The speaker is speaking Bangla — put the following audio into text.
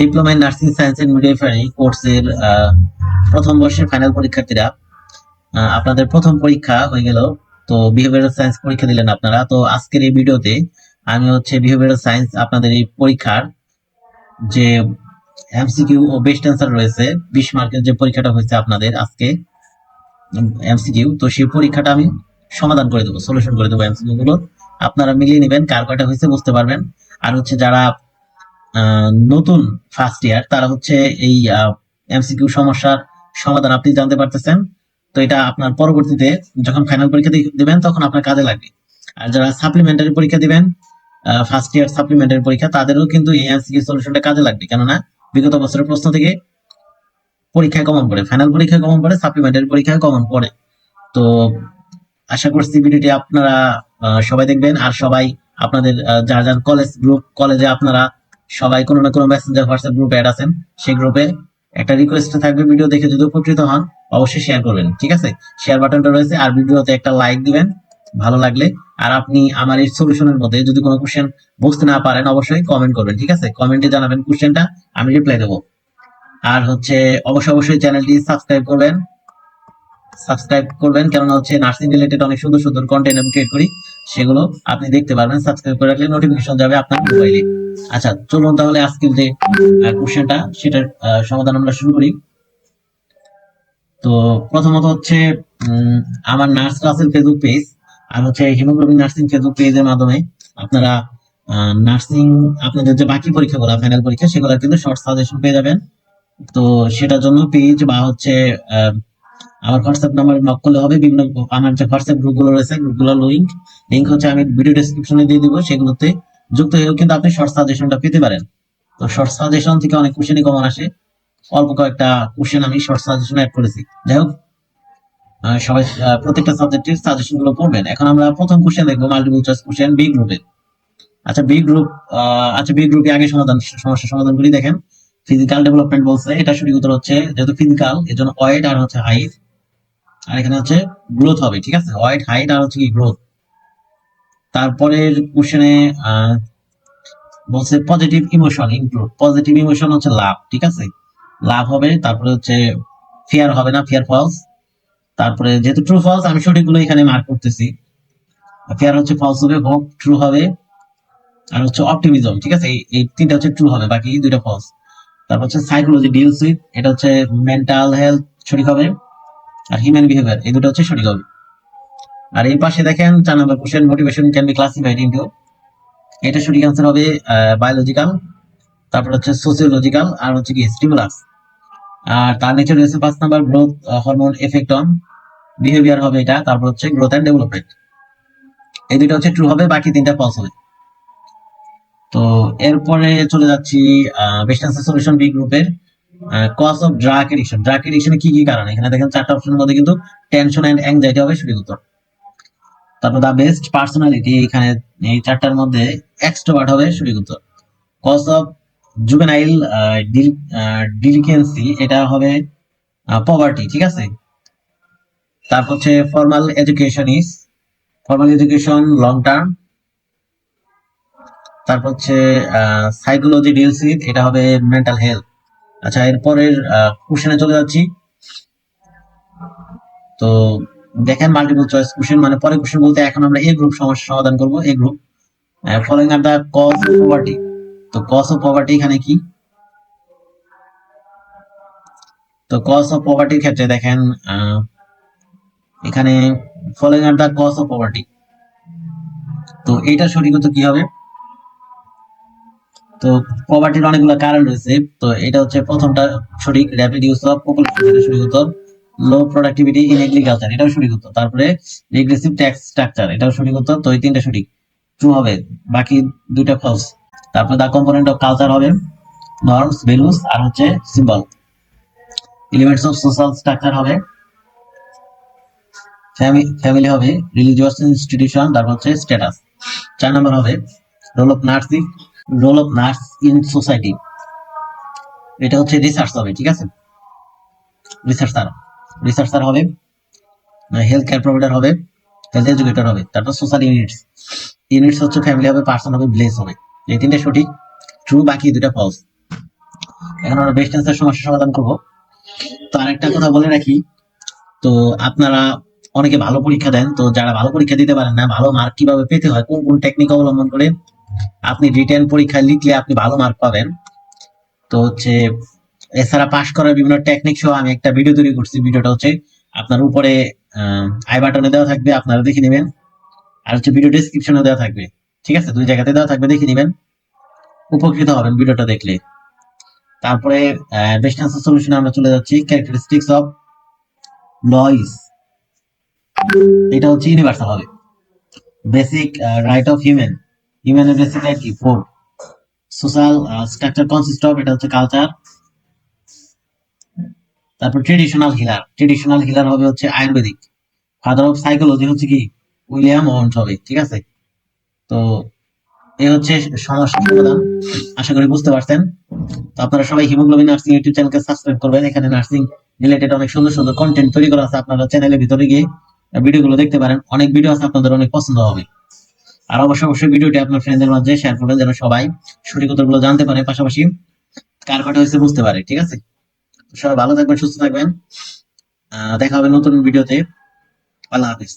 Diploma in nursing science and midwifery কোর্সের প্রথম বর্ষের ফাইনাল পরীক্ষার্থীরা আপনাদের প্রথম পরীক্ষা হয়ে গেল। তো বিহেভিয়ারাল সায়েন্স পরীক্ষা দিলেন আপনারা। তো আজকের এই ভিডিওতে আমি হচ্ছে বিহেভিয়ারাল সায়েন্স আপনাদের এই পরীক্ষার যে এমসিকিউ ও বেস্ট অ্যান্সার রয়েছে, বিশ মার্কের যে পরীক্ষাটা হয়েছে আপনাদের আজকে এমসিকিউ তো সেই পরীক্ষাটা আমি সমাধান করে দেবো সলিউশন করে দেবো এমসিকিউ গুলো। আপনারা মিলিয়ে নেবেন, কার কয়টা হয়েছে বুঝতে পারবেন। আর হচ্ছে যারা নতুন ফার্স্ট ইয়ার তারা হচ্ছে এই এমসিকিউ সমস্যার সমাধান আপনি জানতে পারতেছেন। তো এটা আপনার পরবর্তীতে যখন ফাইনাল পরীক্ষা দিবেন, তখন আপনার কাজে লাগবে। আর যারা সাপ্লিমেন্টারি পরীক্ষা দিবেন ফার্স্ট ইয়ার সাপ্লিমেন্টারি পরীক্ষা, তাদেরও কিন্তু এই এমসিকিউ সলিউশনটা কাজে লাগবে। কেননা, বিগত বছরের প্রশ্ন থেকে পরীক্ষায় কমন পড়ে ফাইনাল পরীক্ষায় কমন পড়ে সাপ্লিমেন্টারি পরীক্ষায় কমন পড়ে। তো আশা করছি ভিডিওটি আপনারা সবাই দেখবেন। আর সবাই আপনাদের যার যার কলেজ গ্রুপ কলেজে আপনারা সবাই কোনো না কোনো মেসেঞ্জার হোয়াটসঅ্যাপ গ্রুপে অ্যাড আছেন। সেই গ্রুপে একটা রিকোয়েস্ট থাকবে ভিডিও দেখে যদি উপকৃত হন, অবশ্যই শেয়ার করবেন, ঠিক আছে? শেয়ার বাটনটা রয়েছে আর ভিডিওতে একটা লাইক দিবেন, ভালো লাগলে। আর আপনি আমার এই সলিউশনের মধ্যে যদি কোনো কোশ্চেন বুঝতে না পারেন, অবশ্যই কমেন্ট করবেন, ঠিক আছে? কমেন্টে জানাবেন কোশ্চেনটা আমি রিপ্লাই দেবো। আর হচ্ছে, অবশ্যই অবশ্যই চ্যানেলটি সাবস্ক্রাইব করবেন। সাবস্ক্রাইব করবেন, কেননা হচ্ছে নার্সিং রিলেটেড অনেক সুন্দর সুন্দর কন্টেন্ট আমি ক্রিয়েট করি। সেগুলো আপনি দেখতে পারবেন সাবস্ক্রাইব করে রাখলে নোটিফিকেশন যাবে আপনার মোবাইলে আচ্ছা চলুন তাহলে আজকের যে কোশ্চেনটা সেটার সমাধান আমরা শুরু করি। তো প্রথমত হচ্ছে আমার নার্স ক্লাসের ফেসবুক পেজ আর হচ্ছে হিমোগ্লোবিন নার্সিং ফেসবুক পেজের মাধ্যমে আপনারা নার্সিং আপনাদের যে বাকি পরীক্ষাগুলো ফাইনাল পরীক্ষা সেগুলো কিন্তু শর্ট সাজেশন পেয়ে যাবেন। তো সেটার জন্য পেজ বা হচ্ছে আমার হোয়াটসঅ্যাপ নাম্বার নক করলে হবে। বিভিন্ন আমার যে হোয়াটসঅ্যাপ গ্রুপগুলো রয়েছে গ্রুপগুলোর লিঙ্ক লিঙ্ক হচ্ছে আমি ভিডিও ডেসক্রিপশনে দিয়ে দিব, সেগুলোতে যুক্ত হয়েও কিন্তু আপনি শর্ট সাজেশনটা পেতে পারেন। তো শর্ট সাজেশন থেকে অনেক কোশ্চেনই কমন আসে। অল্প কয়েকটা কোশ্চেন আমি শর্ট সাজেশন অ্যাড করেছি। যাই হোক সবাই প্রত্যেকটা সাবজেক্টের সাজেশনগুলো পড়বেন এখন আমরা প্রথম কোশ্চেন দেখব মাল্টিপল চয়েস কোশ্চেন বি গ্রুপে আচ্ছা বি গ্রুপ আচ্ছা বি গ্রুপে আগে সমাধান, সমস্যা সমাধান করি দেখেন। ফিজিক্যাল ডেভেলপমেন্ট বলছে, এটা সঠিক উত্তর হচ্ছে, যেহেতু ফিজিক্যাল এর জন্য ওয়েট আর হচ্ছে হাইট আর এখানে হচ্ছে গ্রোথ হবে, ঠিক আছে? হোয়াইট হাইট আর হচ্ছে কি গ্রোথ তারপরের কোশ্চেনে বলছে positive emotion include positive emotion হচ্ছে লাভ, ঠিক আছে? লাভ হবে, তারপরে হচ্ছে ফিয়ার হবে না ফিয়ার ফলস তারপরে যেহেতু ট্রু ফলস আমি সঠিকগুলো এখানে মার্ক করতেছি। ফিয়ার হচ্ছে ফলস হবে হোপ ট্রু হবে, আর হচ্ছে অপটিমিজম ঠিক আছে? এই- তিনটা হচ্ছে ট্রু হবে, বাকি দুইটা ফলস তারপর হচ্ছে সাইকোলজি ডিলস উইথ এটা হচ্ছে মেন্টাল হেলথ সঠিক হবে। আর হিউম্যান বিহেভিয়ার এই দুটো হচ্ছে সঠিক হবে। আর এই পাশে দেখেন চার নম্বর question motivation can be classified into এটা সঠিক অ্যান্সার হবে বায়োলজিক্যাল তারপর হচ্ছে সোসিওলজিক্যাল আর হচ্ছে কি স্টিমুলাস আর তার নিচে রয়েছে পাঁচ number growth hormone effect on behaviour হবে এটা, তারপর হচ্ছে গ্রোথ অ্যান্ড ডেভেলপমেন্ট এই দুটো হচ্ছে ট্রু হবে, বাকি তিনটা ফলস হবে। তো এরপরে চলে যাচ্ছি বেস্ট অ্যান্সার সলিউশন বি গ্রুপের cause of drug addiction drug এডিকশনে কি কি কারণ? এখানে দেখেন চারটা অপশনের মধ্যে কিন্তু টেনশন এন্ড অ্যাংজাইটি হবে সঠিক উত্তর। তারপর দা বেস্ট পার্সোনালিটি এখানে এই চারটার মধ্যে এক্সট্রোভার্ট হবে সঠিক উত্তর। কজ অফ জুভেনাইল ডিলিকেন্সি এটা হবে পভার্টি ঠিক আছে? তারপর হচ্ছে formal education is formal education long term তারপর হচ্ছে সাইকোলজি ডিলস উইথ এটা হবে মেন্টাল হেলথ আচ্ছা এরপরের কোশ্চেনে চলে যাচ্ছি। তো দেখেন মাল্টিপল চয়েস কোশ্চেন মানে পরে কোশ্চেন বলতে এখন আমরা এই গ্রুপ সমস্যা সমাধান করব এই group following are the cause of poverty তো কজ অফ পভার্টি এখানে কি? তো কজ অফ পভার্টির ক্ষেত্রে দেখেন এখানে following are the cause of poverty তো এটা সঠিক কি হবে? তো পভার্টির অনেকগুলো কারণ রয়েছে, তো এটা হচ্ছে প্রথমটা সঠিক র্যাপিড ইউজ অফ পপুলেশন সঠিক উত্তর লো প্রোডাক্টিভিটি ইন এগ্রিকালচার এটাও সঠিক উত্তর তারপরে রিগ্রেসিভ ট্যাক্স স্ট্রাকচার এটাও সঠিক উত্তর তো এই তিনটা সঠিক। ট্রু হবে, বাকি দুইটা ফলস তারপরে দা কম্পোনেন্ট অফ কালচার হবে নর্মস ভ্যালুস আর হচ্ছে symbol elements of social structure হবে ফ্যামিলি হবে রিলিজিয়াস ইনস্টিটিউশন তারপর হচ্ছে স্ট্যাটাস চার নম্বর হবে role of nursing role of nurse in society এটা হচ্ছে রিসার্চ হবে, ঠিক আছে? রিসার্চার রিসার্চার হবে হেলথ কেয়ার প্রোভাইডার হবে হেলথ এডুকেটর হবে, তারপর সোশ্যাল ইউনিটস ইউনিটস হচ্ছে ফ্যামিলি হবে পার্সন হবে ব্লেস হবে। এই তিনটে সঠিক ট্রু বাকি দুটা ফলস এখন আমরা বেস্ট অ্যান্সার সমস্যা সমাধান করব। তো আরেকটা কথা বলে রাখি, তো আপনারা অনেকে ভালো পরীক্ষা দেন, তো যারা ভালো পরীক্ষা দিতে পারেন না, ভালো মার্ক কীভাবে পেতে হয়, কোন কোন টেকনিক অবলম্বন করে আপনি রিটেন পরীক্ষায় লিখলে আপনি ভালো মার্ক পাবেন। তো হচ্ছে, এছাড়া পাশ করার বিভিন্ন টেকনিক সহ আমি একটা ভিডিও তৈরি করছি। ভিডিওটা হচ্ছে আপনার উপরে আই বাটনে দেওয়া থাকবে, আপনারা দেখে নেবেন। আর হচ্ছে ভিডিও ডেসক্রিপশনে দেওয়া থাকবে। ঠিক আছে? দুই জায়গাতে দেওয়া থাকবে, দেখে নেবেন। উপকৃত হবেন ভিডিওটা দেখলে। তারপরে বেস্ট আনসার সলিউশনে আমরা চলে যাচ্ছি। ক্যারেক্টারিস্টিক্স অফ নয়েজ এটা হচ্ছে ইউনিভার্সাল হবে। Basic right of human four social structure consist of এটা হচ্ছে কালচার তারপর ট্রেডিশনাল হিলার ট্রেডিশনাল হিলার হবে হচ্ছে আয়ুর্বেদিক ফাদার অফ সাইকোলজি হচ্ছে কি, উইলিয়াম হবে ঠিক আছে? তো এই হচ্ছে সমস্যা আশা করি বুঝতে পারছেন। তো আপনারা সবাই হিমোগ্লোবিন নার্সিং ইউটিউব চ্যানেলকে সাবস্ক্রাইব করবেন, এখানে নার্সিং রিলেটেড অনেক সুন্দর সুন্দর কন্টেন্ট তৈরি করা আছে আপনারা চ্যানেলের ভিতরে গিয়ে, ভিডিওগুলো দেখতে পারেন, অনেক ভিডিও আছে, আপনাদের অনেক পছন্দ হবে। আর অবশ্যই অবশ্যই ভিডিওটি আপনার ফ্রেন্ডদের মাঝে শেয়ার করবেন যেন সবাই সঠিক উত্তরগুলো জানতে পারে। পাশাপাশি কার কথা হয়েছে বুঝতে পারে, ঠিক আছে? সবাই ভালো থাকবেন, সুস্থ থাকবেন। দেখা হবে নতুন ভিডিওতে। আল্লাহ হাফিজ।